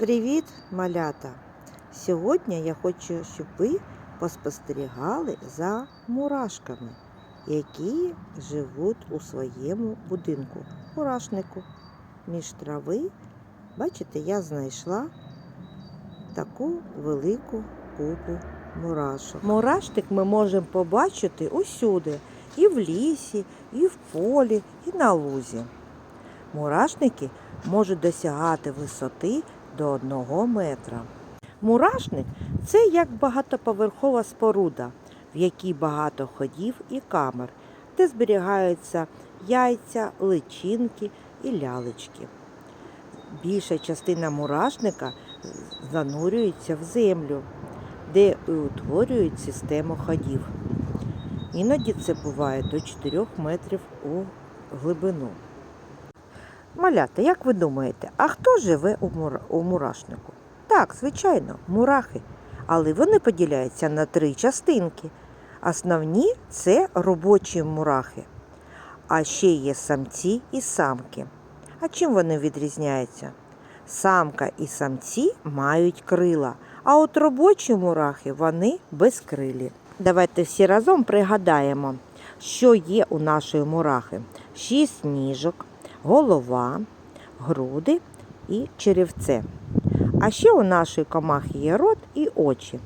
Привіт, малята! Сьогодні я хочу, щоб ви поспостерігали за мурашками, які живуть у своєму будинку, мурашнику. Між трави, бачите, я знайшла таку велику купу мурашок. Мурашник ми можемо побачити усюди, і в лісі, і в полі, і на лузі. Мурашники можуть досягати висоти до одного метра. Мурашник це як багатоповерхова споруда, в якій багато ходів і камер, де зберігаються яйця, личинки і лялечки. Більша частина мурашника занурюється в землю, де і утворюють систему ходів. Іноді це буває до 4 метрів у глибину. Малята, як ви думаєте, а хто живе у, мура... у мурашнику? Так, звичайно, мурахи. Але вони поділяються на три частинки. Основні це робочі мурахи. А ще є самці і самки. А чим вони відрізняються? Самка і самці мають крила, а от робочі мурахи вони безкрилі. Давайте всі разом пригадаємо, що є у нашої мурахи: шість ніжок, голова, груди і черевце. А ще у нашої комахи є рот і очі.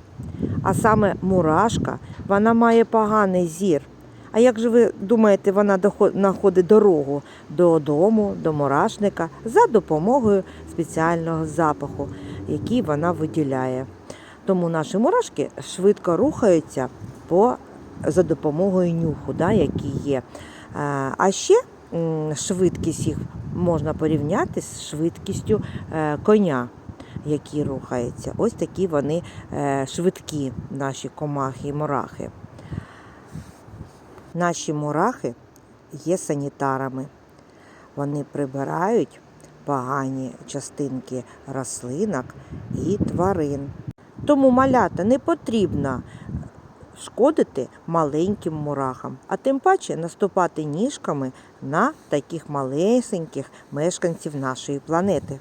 А саме мурашка, вона має поганий зір. А як же ви думаєте, вона знаходить дорогу додому, до мурашника за допомогою спеціального запаху, який вона виділяє. Тому наші мурашки швидко рухаються по, за допомогою нюху, да, який є. А ще швидкість їх можна порівняти з швидкістю е, коня, який рухається. Ось такі вони е, швидкі, наші комахи і мурахи. Наші мурахи є санітарами. Вони прибирають погані частинки рослинок і тварин. Тому малята не потрібно шкодити маленьким мурахам, а тим паче наступати ніжками на таких малесеньких мешканців нашої планети.